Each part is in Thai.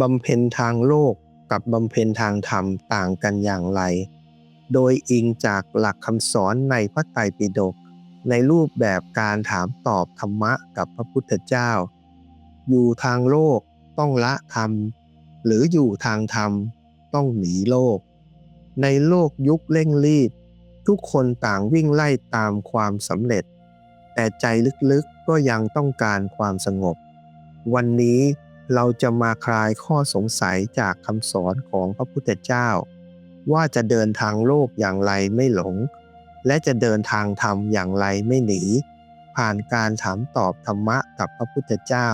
บำเพ็ญทางโลกกับบำเพ็ญทางธรรมต่างกันอย่างไร โดยอิงจากหลักคำสอนในพระไตรปิฎกในรูปแบบการถามตอบธรรมะกับพระพุทธเจ้า อยู่ทางโลกต้องละธรรม หรืออยู่ทางธรรมต้องหนีโลก ในโลกยุคเร่งรีบ ทุกคนต่างวิ่งไล่ตามความสำเร็จ แต่ใจลึกๆก็ยังต้องการความสงบ วันนี้ เราจะมาคลายข้อสงสัยจากคำสอนของพระพุทธเจ้า ว่าจะเดินทางโลกอย่างไรไม่หลง และจะเดินทางธรรมอย่างไรไม่หนี ผ่านการถามตอบธรรมะกับพระพุทธเจ้า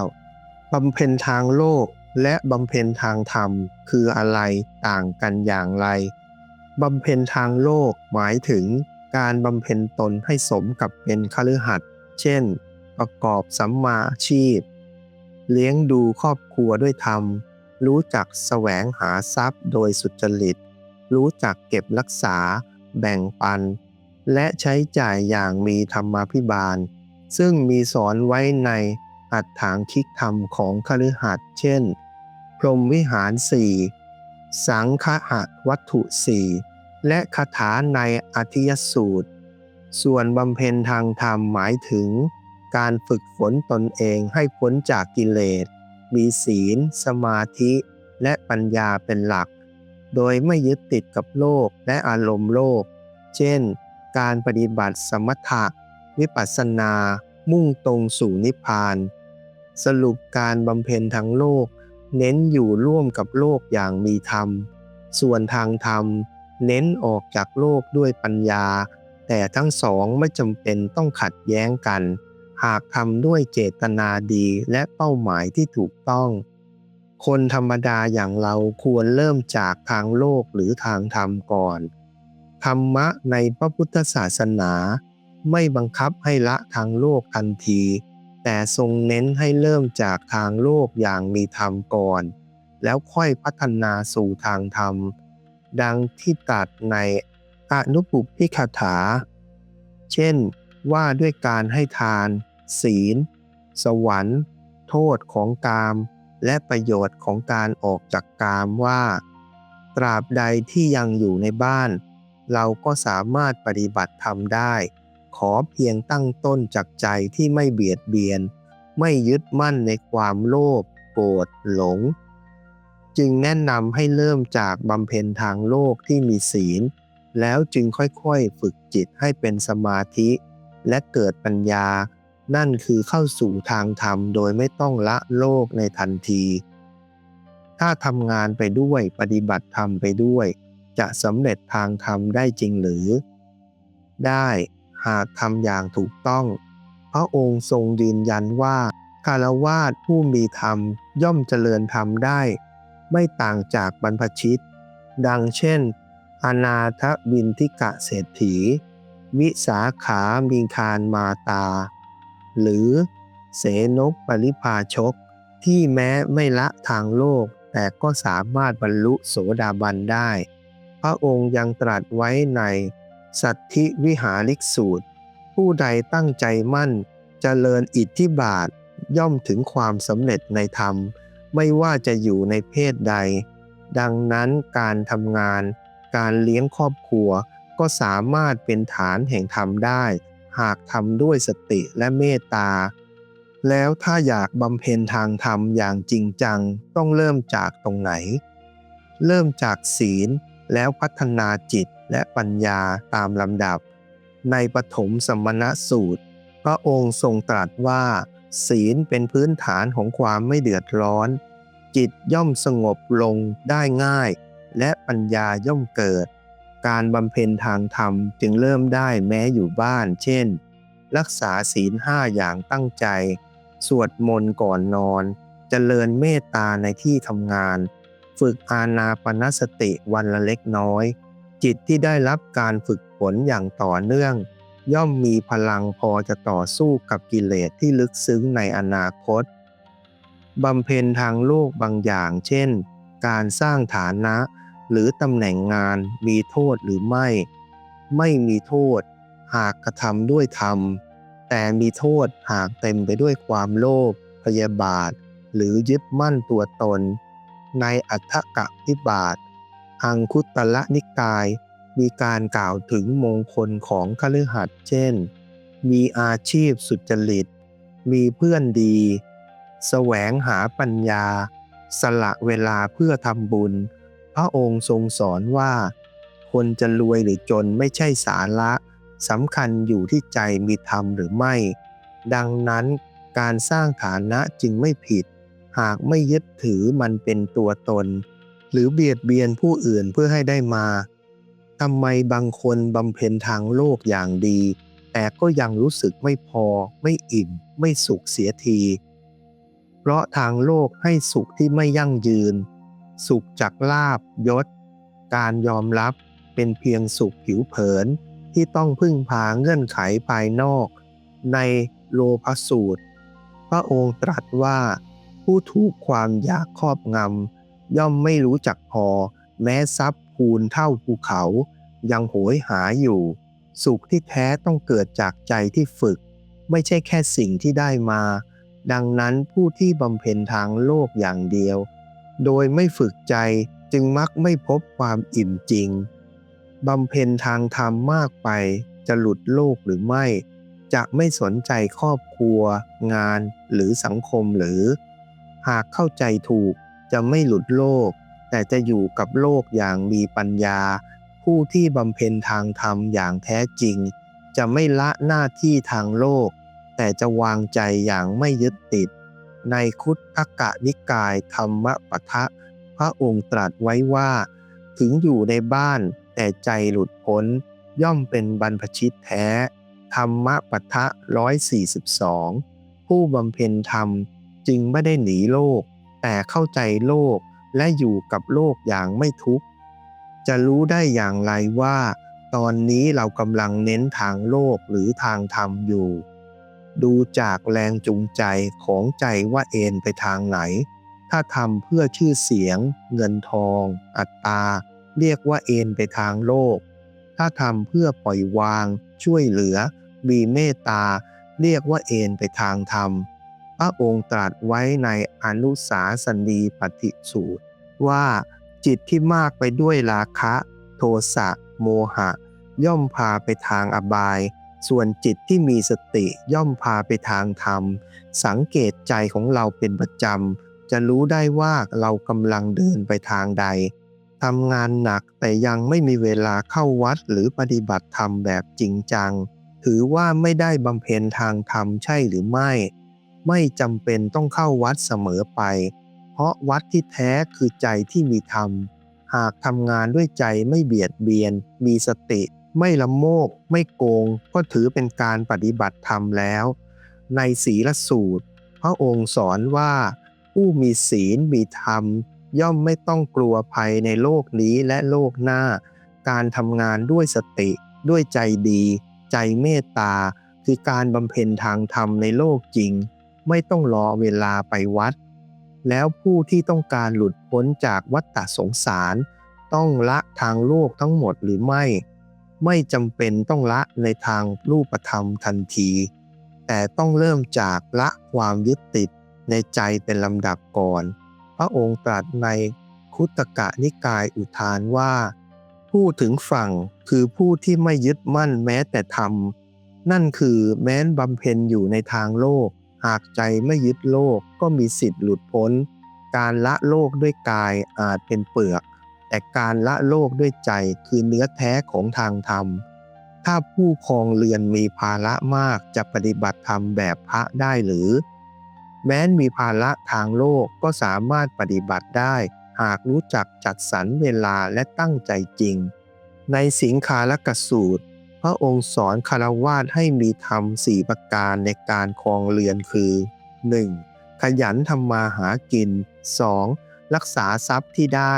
บำเพ็ญทางโลกและบำเพ็ญทางธรรมคืออะไรต่างกันอย่างไรบำเพ็ญทางโลกหมายถึงการบำเพ็ญตนให้สมกับเป็นคฤหัสถ์เช่น ประกอบสัมมาอาชีพ เลี้ยงดูครอบครัวด้วยธรรม รู้จักแสวงหาทรัพย์โดยสุจริต รู้จักเก็บรักษา แบ่งปัน และใช้จ่ายอย่างมีธรรมาภิบาล ซึ่งมีสอนไว้ในอัตถางคิกธรรมของคฤหัสถ์เช่น พรหมวิหารสี่สังฆะวัตถุสี่และคาถาในอธิยสูตร ส่วนบำเพ็ญทางธรรมหมายถึง การฝึกฝนตนเองให้พ้นจากกิเลส มีศีล สมาธิและปัญญาเป็นหลัก โดยไม่ยึดติดกับโลกและอารมณ์โลก เช่น การปฏิบัติสมถะ วิปัสสนา มุ่งตรงสู่นิพพาน สรุปการบำเพ็ญทางโลก เน้นอยู่ร่วมกับโลกอย่างมีธรรม ส่วนทางธรรม เน้นออกจากโลกด้วยปัญญา แต่ทั้งสองไม่จำเป็นต้องขัดแย้งกัน หากทำด้วยเจตนาดีและเป้าหมายที่ถูกต้อง คนธรรมดาอย่างเราควรเริ่มจากทางโลกหรือทางธรรมก่อน ธรรมะในพระพุทธศาสนา ไม่บังคับให้ละทางโลกทันที แต่ทรงเน้นให้เริ่มจากทางโลกอย่างมีธรรมก่อน แล้วค่อยพัฒนาสู่ทางธรรม ดังที่ตัดในอนุปุพิคถา เช่น ว่าด้วยการให้ทาน ศีล สวรรค์ โทษของกาม และประโยชน์ของการออกจากกามว่า ตราบใดที่ยังอยู่ในบ้าน เราก็สามารถปฏิบัติธรรมได้ ขอเพียงตั้งต้นจากใจที่ไม่เบียดเบียน ไม่ยึดมั่นในความโลภโกรธหลง จึงแนะนำให้เริ่มจากบำเพ็ญทางโลกที่มีศีล แล้วจึงค่อยๆฝึกจิตให้เป็นสมาธิ และเกิดปัญญา นั่นคือเข้าสู่ทางธรรมโดยไม่ต้องละโลกในทันที ถ้าทำงานไปด้วยปฏิบัติธรรมไปด้วย จะสำเร็จทางธรรมได้จริงหรือ ได้หากทำอย่างถูกต้อง พระองค์ทรงยืนยันว่าคารวาสผู้มีธรรมย่อมเจริญธรรมได้ ไม่ต่างจากบรรพชิต ดังเช่น อนาถบินทิกะเศรษฐี วิสาขามีคารมาตา หรือเสนกปริพาชก ที่แม้ไม่ละทางโลก แต่ก็สามารถบรรลุโสดาบันได้ พระองค์ยังตรัสไว้ใน สัตธิวิหาริกสูตร ผู้ใดตั้งใจมั่นจเจริญอิทธิบาทย่อมถึงความสำเร็จในธรรม ไม่ว่าจะอยู่ในเพศใด ดังนั้นการทำงาน การเลี้ยงครอบครัว ก็สามารถเป็นฐานแห่งธรรมได้ หากทำด้วยสติและเมตตา แล้วถ้าอยากบำเพ็ญทางธรรมอย่างจริงจังต้องเริ่มจากตรงไหน เริ่มจากศีลแล้วพัฒนาจิตและปัญญาตามลำดับ ในปฐมสมณสูตร พระองค์ทรงตรัสว่า ศีลเป็นพื้นฐานของความไม่เดือดร้อน จิตย่อมสงบลงได้ง่าย และปัญญาย่อมเกิด การบำเพ็ญทางธรรมจึงเริ่มได้แม้อยู่บ้าน เช่น รักษาศีลห้าอย่างตั้งใจ สวดมนต์ก่อนนอนจเจริญเมตตาในที่ทำงาน ฝึกอานาปนสติวันละเล็กน้อย จิตที่ได้รับการฝึกฝนอย่างต่อเนื่อง ย่อมมีพลังพอจะต่อสู้กับกิเลสที่ลึกซึ้งในอนาคตบำเพ็ญทางโลกบางอย่าง เช่น การสร้างฐานะ หรือตำแหน่งงานมีโทษหรือไม่ ไม่มีโทษ หากกระทำด้วยธรรม แต่มีโทษหากเต็มไปด้วยความโลภพยาบาท หรือยึดมั่นตัวตน ในอัฏฐกะพิบาท อังคุตละนิกาย มีการกล่าวถึงมงคลของคฤหัสถ์เช่น มีอาชีพสุจริต มีเพื่อนดี แสวงหาปัญญา สละเวลาเพื่อทำบุญ พระองค์ทรงสอนว่า คนจะรวยหรือจนไม่ใช่สาระสำคัญอยู่ที่ใจมีธรรมหรือไม่ ดังนั้นการสร้างฐานะจึงไม่ผิด หากไม่ยึดถือมันเป็นตัวตน หรือเบียดเบียนผู้อื่นเพื่อให้ได้มาทำไมบางคนบำเพ็ญทางโลกอย่างดี แต่ก็ยังรู้สึกไม่พอ ไม่อิ่ม ไม่สุขเสียที เพราะทางโลกให้สุขที่ไม่ยั่งยืน สุขจากลาบยศ การยอมรับเป็นเพียงสุขผิวเผินที่ต้องพึ่งพาเงื่อนไขภายนอก ในโลภสูตร พระองค์ตรัสว่า ผู้ถูกความอยากครอบงำย่อมไม่รู้จักพอ แม้ทรัพย์พูนเท่าภูเขา ยังโหยหาอยู่ สุขที่แท้ต้องเกิดจากใจที่ฝึก ไม่ใช่แค่สิ่งที่ได้มา ดังนั้นผู้ที่บำเพ็ญทางโลกอย่างเดียว โดยไม่ฝึกใจจึงมักไม่พบความอิ่มจริง บำเพ็ญทางธรรมมากไปจะหลุดโลกหรือไม่ จะไม่สนใจครอบครัว งานหรือสังคมหรือ หากเข้าใจถูกจะไม่หลุดโลก แต่จะอยู่กับโลกอย่างมีปัญญา ผู้ที่บำเพ็ญทางธรรมอย่างแท้จริง จะไม่ละหน้าที่ทางโลก แต่จะวางใจอย่างไม่ยึดติด ในคุตทกะนิกายธรรมปทะ พระองค์ตรัสไว้ว่า ถึงอยู่ในบ้านแต่ใจหลุดพ้น ย่อมเป็นบรรพชิตแท้ ธรรมปทะร้อยสี่สิบสองผู้บำเพ็ญธรรมจึงไม่ได้หนีโลก แต่เข้าใจโลกและอยู่กับโลกอย่างไม่ทุกข์ จะรู้ได้อย่างไรว่า ตอนนี้เรากำลังเน้นทางโลกหรือทางธรรมอยู่ ดูจากแรงจูงใจของใจว่าเอนไปทางไหน ถ้าทำเพื่อชื่อเสียง เงินทอง อัตตา เรียกว่าเอนไปทางโลก ถ้าทำเพื่อปล่อยวาง ช่วยเหลือ มีเมตตา เรียกว่าเอนไปทางธรรม พระองค์ตรัสไว้ในอนุสาสนีปฏิสูตร ว่าจิตที่มากไปด้วยราคะ โทสะ โมหะ ย่อมพาไปทางอบาย ส่วนจิตที่มีสติย่อมพาไปทางธรรม สังเกตใจของเราเป็นประจำ จะรู้ได้ว่าเรากำลังเดินไปทางใดทำงานหนักแต่ยังไม่มีเวลาเข้าวัดหรือปฏิบัติธรรมแบบจริงจัง ถือว่าไม่ได้บำเพ็ญทางธรรมใช่หรือไม่ ไม่จำเป็นต้องเข้าวัดเสมอไป เพราะวัดที่แท้คือใจที่มีธรรม หากทำงานด้วยใจไม่เบียดเบียน มีสติ ไม่ละโมบไม่โกง ก็ถือเป็นการปฏิบัติธรรมแล้ว ในศีลสูตร พระองค์สอนว่า ผู้มีศีลมีธรรม ย่อมไม่ต้องกลัวภัยในโลกนี้และโลกหน้า การทำงานด้วยสติ ด้วยใจดี ใจเมตตา คือการบำเพ็ญทางธรรมในโลกจริง ไม่ต้องรอเวลาไปวัด แล้วผู้ที่ต้องการหลุดพ้นจากวัฏฏสงสาร ต้องละทางโลกทั้งหมดหรือไม่ ไม่จำเป็นต้องละในทางรูปธรรมทันที แต่ต้องเริ่มจากละความยึดติดในใจเป็นลำดับก่อน พระองค์ตรัสในคุตกะนิกายอุทานว่า ผู้ถึงฝั่งคือผู้ที่ไม่ยึดมั่นแม้แต่ธรรม นั่นคือแม้นบำเพ็ญอยู่ในทางโลก หากใจไม่ยึดโลกก็มีสิทธิ์หลุดพ้น การละโลกด้วยกายอาจเป็นเปลือก แต่การละโลกด้วยใจคือเนื้อแท้ของทางธรรม ถ้าผู้ครองเรือนมีภาระมากจะปฏิบัติธรรมแบบพระได้หรือ แม้นมีภาระทางโลกก็สามารถปฏิบัติได้ หากรู้จักจัดสรรเวลาและตั้งใจจริง ในสิงคาลกสูตร พระองค์สอนคารวาสให้มีธรรมสี่ประการในการครองเรือนคือ 1. ขยันทำมาหากิน 2. รักษาทรัพย์ที่ได้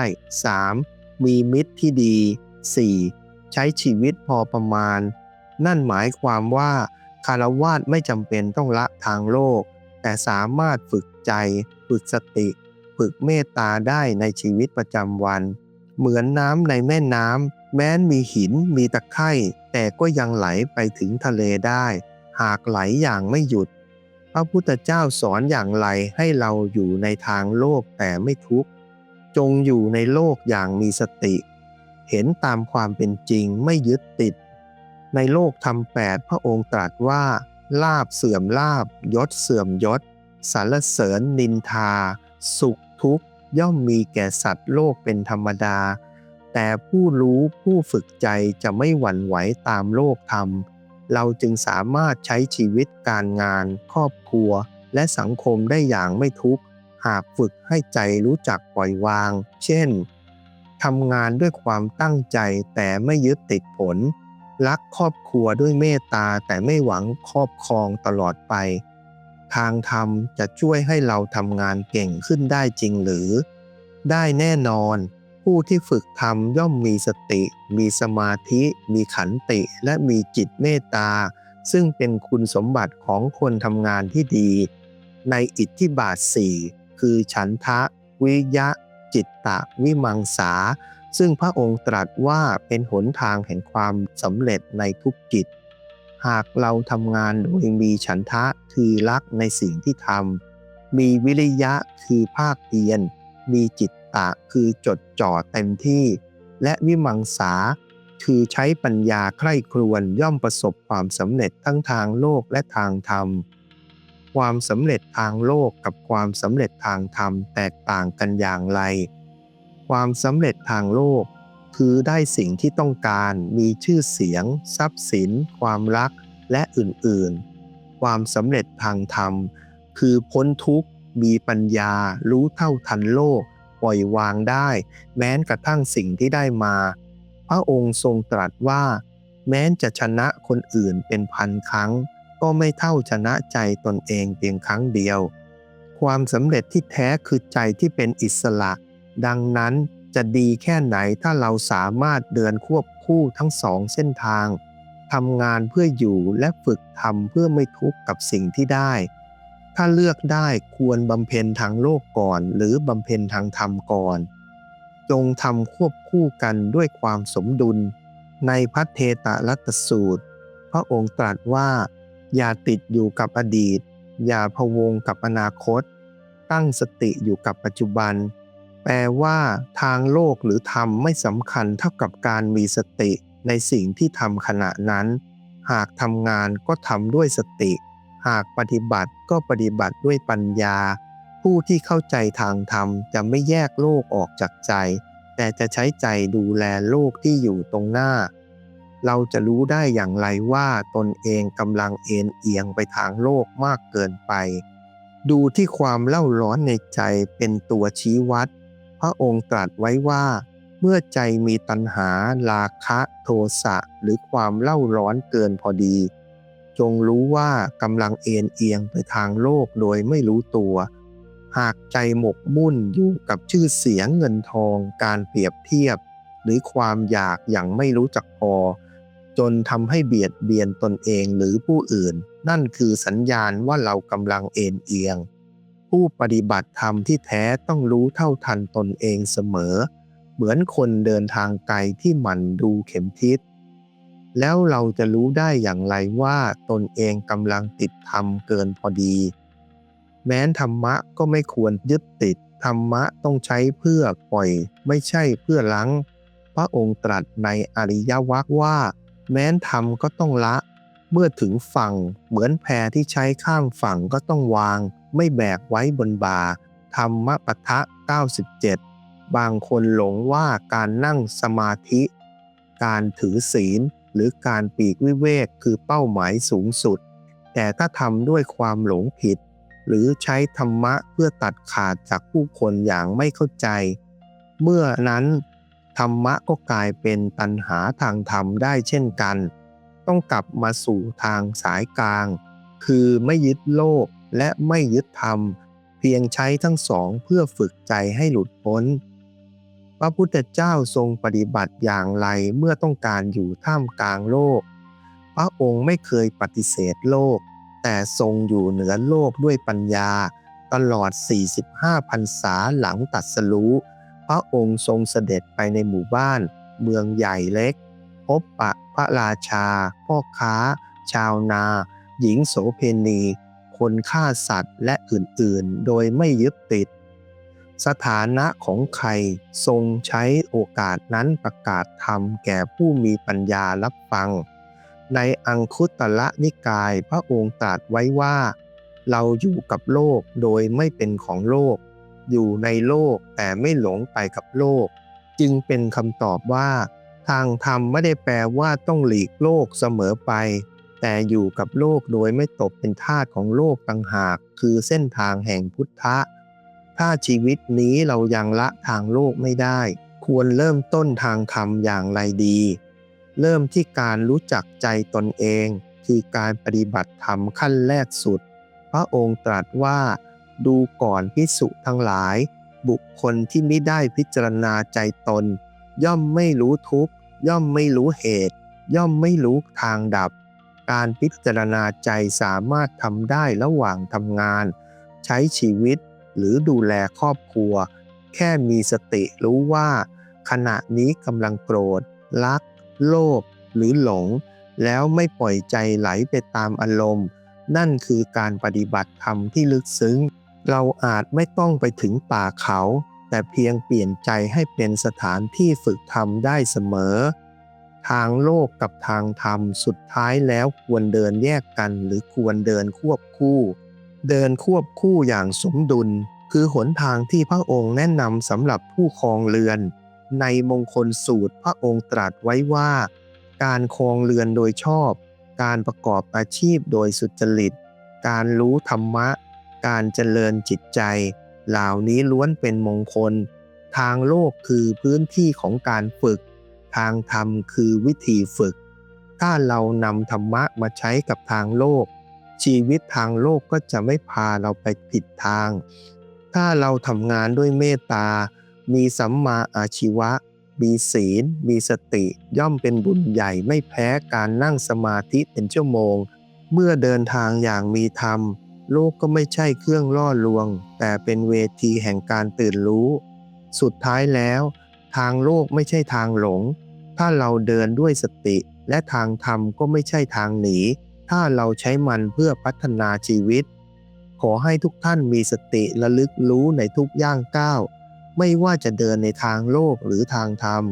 3. มีมิตรที่ดี 4. ใช้ชีวิตพอประมาณ นั่นหมายความว่าคารวาสไม่จำเป็นต้องละทางโลก แต่สามารถฝึกใจ ฝึกสติ ฝึกเมตตาได้ในชีวิตประจำวัน เหมือนน้ำในแม่น้ำแม้นมีหินมีตะไคร่แต่ก็ยังไหลไปถึงทะเลได้ หากไหลอย่างไม่หยุด ระพุทธเจ้าสอนอย่างไรให้เราอยู่ในทางโลกแต่ไม่ทุกข์ จงอยู่ในโลกอย่างมีสติ เห็นตามความเป็นจริงไม่ยึดติด ในโลกธรรมแปดพระองค์ตรัสว่า ลาบเสื่อมลาบยศเสื่อมยศสรรเสริญนินทา สุขทุกข์ ย่อมมีแก่สัตว์โลกเป็นธรรมดา แต่ผู้รู้ผู้ฝึกใจจะไม่หวั่นไหวตามโลกธรรม เราจึงสามารถใช้ชีวิตการงาน ครอบครัว และสังคมได้อย่างไม่ทุกข์ หากฝึกให้ใจรู้จักปล่อยวาง เช่นทำงานด้วยความตั้งใจแต่ไม่ยึดติดผล รักครอบครัวด้วยเมตตาแต่ไม่หวังครอบครองตลอดไป ทางธรรมจะช่วยให้เราทำงานเก่งขึ้นได้จริงหรือ ได้แน่นอน ผู้ที่ฝึกทำย่อมมีสติ มีสมาธิ มีขันติ และมีจิตเมตตา ซึ่งเป็นคุณสมบัติของคนทำงานที่ดี ในอิทธิบาทสี่คือฉันทะ วิยะ จิตตะ วิมังสา ซึ่งพระองค์ตรัสว่าเป็นหนทางแห่งความสำเร็จในทุกจิต หากเราทำงานโดยมีฉันทะคือรักในสิ่งที่ทำมีวิริยะคือภาคเพียรมีจิต ตะคือจดจ่อเต็มที่ และวิมังสาคือใช้ปัญญาใคร่ครวญย่อมประสบความสำเร็จทั้งทางโลกและทางธรรม ความสำเร็จทางโลกกับความสำเร็จทางธรรมแตกต่างกันอย่างไร ความสำเร็จทางโลก คือได้สิ่งที่ต้องการมีชื่อเสียง ทรัพย์สิน ความรักและอื่นๆ ความสำเร็จทางธรรม คือพ้นทุกข์ มีปัญญารู้เท่าทันโลก ปล่อยวางได้ แม้นกระทั่งสิ่งที่ได้มา พระองค์ทรงตรัสว่า แม้นจะชนะคนอื่นเป็นพันครั้ง ก็ไม่เท่าชนะใจตนเองเพียงครั้งเดียว ความสำเร็จที่แท้คือใจที่เป็นอิสระ ดังนั้นจะดีแค่ไหนถ้าเราสามารถเดินควบคู่ทั้งสองเส้นทางทำงานเพื่ออยู่และฝึกทำเพื่อไม่ทุกข์กับสิ่งที่ได้ ถ้าเลือกได้ควรบำเพ็ญทางโลกก่อน หรือบำเพ็ญทางธรรมก่อน จงทำควบคู่กันด้วยความสมดุล ในพัทเทตรัตสูตร พระองค์ตรัสว่า อย่าติดอยู่กับอดีต อย่าพะวงกับอนาคต ตั้งสติอยู่กับปัจจุบัน แปลว่าทางโลกหรือธรรมไม่สำคัญเท่ากับการมีสติในสิ่งที่ทำขณะนั้น หากทำงานก็ทำด้วยสติ หากปฏิบัติก็ปฏิบัติด้วยปัญญา ผู้ที่เข้าใจทางธรรมจะไม่แยกโลกออกจากใจ แต่จะใช้ใจดูแลโลกที่อยู่ตรงหน้า เราจะรู้ได้อย่างไรว่าตนเองกำลังเอ็นเอียงไปทางโลกมากเกินไป ดูที่ความเล่าร้อนในใจเป็นตัวชี้วัด พระองค์ตรัสไว้ว่าเมื่อใจมีตัณหา ราคะ โทสะ หรือความเล่าร้อนเกินพอดี จงรู้ว่ากำลังเอ็นเอียงไปทางโลกโดยไม่รู้ตัว หากใจหมกมุ่นอยู่กับชื่อเสียงเงินทอง การเปรียบเทียบ หรือความอยากอย่างไม่รู้จักพอ จนทำให้เบียดเบียนตนเองหรือผู้อื่น นั่นคือสัญญาณว่าเรากำลังเอ็นเอียง ผู้ปฏิบัติธรรมที่แท้ต้องรู้เท่าทันตนเองเสมอ เหมือนคนเดินทางไกลที่หมั่นดูเข็มทิศ แล้วเราจะรู้ได้อย่างไรว่าตนเองกำลังติดธรรมเกินพอดี แม้นธรรมะก็ไม่ควรยึดติด ธรรมะต้องใช้เพื่อปล่อย ไม่ใช่เพื่อลังพระองค์ตรัสในอริยวรคว่า แม้นธรรมก็ต้องละ เมื่อถึงฝั่ง เหมือนแพที่ใช้ข้ามฝั่งก็ต้องวาง ไม่แบกไว้บนบ่าธรรมปทะ 97 บางคนหลงว่าการนั่งสมาธิ การถือศีล หรือการปีกวิเวกคือเป้าหมายสูงสุด แต่ถ้าทำด้วยความหลงผิด หรือใช้ธรรมะเพื่อตัดขาดจากผู้คนอย่างไม่เข้าใจ เมื่อนั้น ธรรมะก็กลายเป็นตัณหาทางธรรมได้เช่นกัน ต้องกลับมาสู่ทางสายกลาง คือไม่ยึดโลกและไม่ยึดธรรม เพียงใช้ทั้งสองเพื่อฝึกใจให้หลุดพ้น พระพุทธเจ้าทรงปฏิบัติอย่างไรเมื่อต้องการอยู่ท่ามกลางโลก พระองค์ไม่เคยปฏิเสธโลก แต่ทรงอยู่เหนือโลกด้วยปัญญา ตลอด 45พรรษาหลังตัดสรู้ พระองค์ทรงเสด็จไปในหมู่บ้าน เมืองใหญ่เล็ก พบปะพระราชา พ่อค้า ชาวนา หญิงโสเพณี คนฆ่าสัตว์และอื่นๆ โดยไม่ยึดติด สถานะของใครทรงใช้โอกาสนั้นประกาศธรรมแก่ผู้มีปัญญารับฟัง ในอังคุตละนิกายพระองค์ตรัสไว้ว่า เราอยู่กับโลกโดยไม่เป็นของโลก อยู่ในโลกแต่ไม่หลงไปกับโลก จึงเป็นคำตอบว่า ทางธรรมไม่ได้แปลว่าต้องหลีกโลกเสมอไป แต่อยู่กับโลกโดยไม่ตกเป็นทาสของโลกต่างหาก คือเส้นทางแห่งพุทธะ ถ้าชีวิตนี้เรายังละทางโลกไม่ได้ ควรเริ่มต้นทางธรรมอย่างไรดี เริ่มที่การรู้จักใจตนเอง คือการปฏิบัติธรรมขั้นแรกสุด พระองค์ตรัสว่า ดูก่อนพิสุทั้งหลาย บุคคลที่ไม่ได้พิจารณาใจตน ย่อมไม่รู้ทุกข์ ย่อมไม่รู้เหตุ ย่อมไม่รู้ทางดับ การพิจารณาใจสามารถทำได้ระหว่างทำงาน ใช้ชีวิต หรือดูแลครอบครัว แค่มีสติรู้ว่า ขณะนี้กำลังโกรธ รัก โลภหรือหลง แล้วไม่ปล่อยใจไหลไปตามอารมณ์ นั่นคือการปฏิบัติธรรมที่ลึกซึ้ง เราอาจไม่ต้องไปถึงป่าเขา แต่เพียงเปลี่ยนใจให้เป็นสถานที่ฝึกธรรมได้เสมอ ทางโลกกับทางธรรมสุดท้ายแล้วควรเดินแยกกันหรือควรเดินควบคู่ เดินควบคู่อย่างสมดุล คือหนทางที่พระองค์แนะนำสำหรับผู้ครองเรือน ในมงคลสูตรพระองค์ตรัสไว้ว่า การครองเรือนโดยชอบ การประกอบอาชีพโดยสุจริต การรู้ธรรมะ การเจริญจิตใจ เหล่านี้ล้วนเป็นมงคล ทางโลกคือพื้นที่ของการฝึก ทางธรรมคือวิธีฝึก ถ้าเรานำธรรมะมาใช้กับทางโลก ชีวิตทางโลกก็จะไม่พาเราไปผิดทาง ถ้าเราทำงานด้วยเมตตา มีสัมมาอาชีวะ มีศีล มีสติ ย่อมเป็นบุญใหญ่ไม่แพ้การนั่งสมาธิเป็นชั่วโมง เมื่อเดินทางอย่างมีธรรม โลกก็ไม่ใช่เครื่องล่อลวง แต่เป็นเวทีแห่งการตื่นรู้ สุดท้ายแล้ว ทางโลกไม่ใช่ทางหลง ถ้าเราเดินด้วยสติ และทางธรรมก็ไม่ใช่ทางหนี ถ้าเราใช้มันเพื่อพัฒนาชีวิต ขอให้ทุกท่านมีสติระลึกรู้ในทุกย่างก้าว ไม่ว่าจะเดินในทางโลกหรือทางธรรม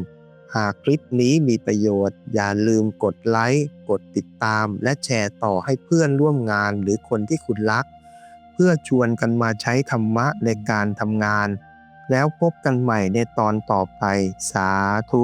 หากคลิปนี้มีประโยชน์ อย่าลืมกดไลค์ กดติดตาม และแชร์ต่อให้เพื่อนร่วมงานหรือคนที่คุณรัก เพื่อชวนกันมาใช้ธรรมะในการทำงาน แล้วพบกันใหม่ในตอนต่อไป สาธุ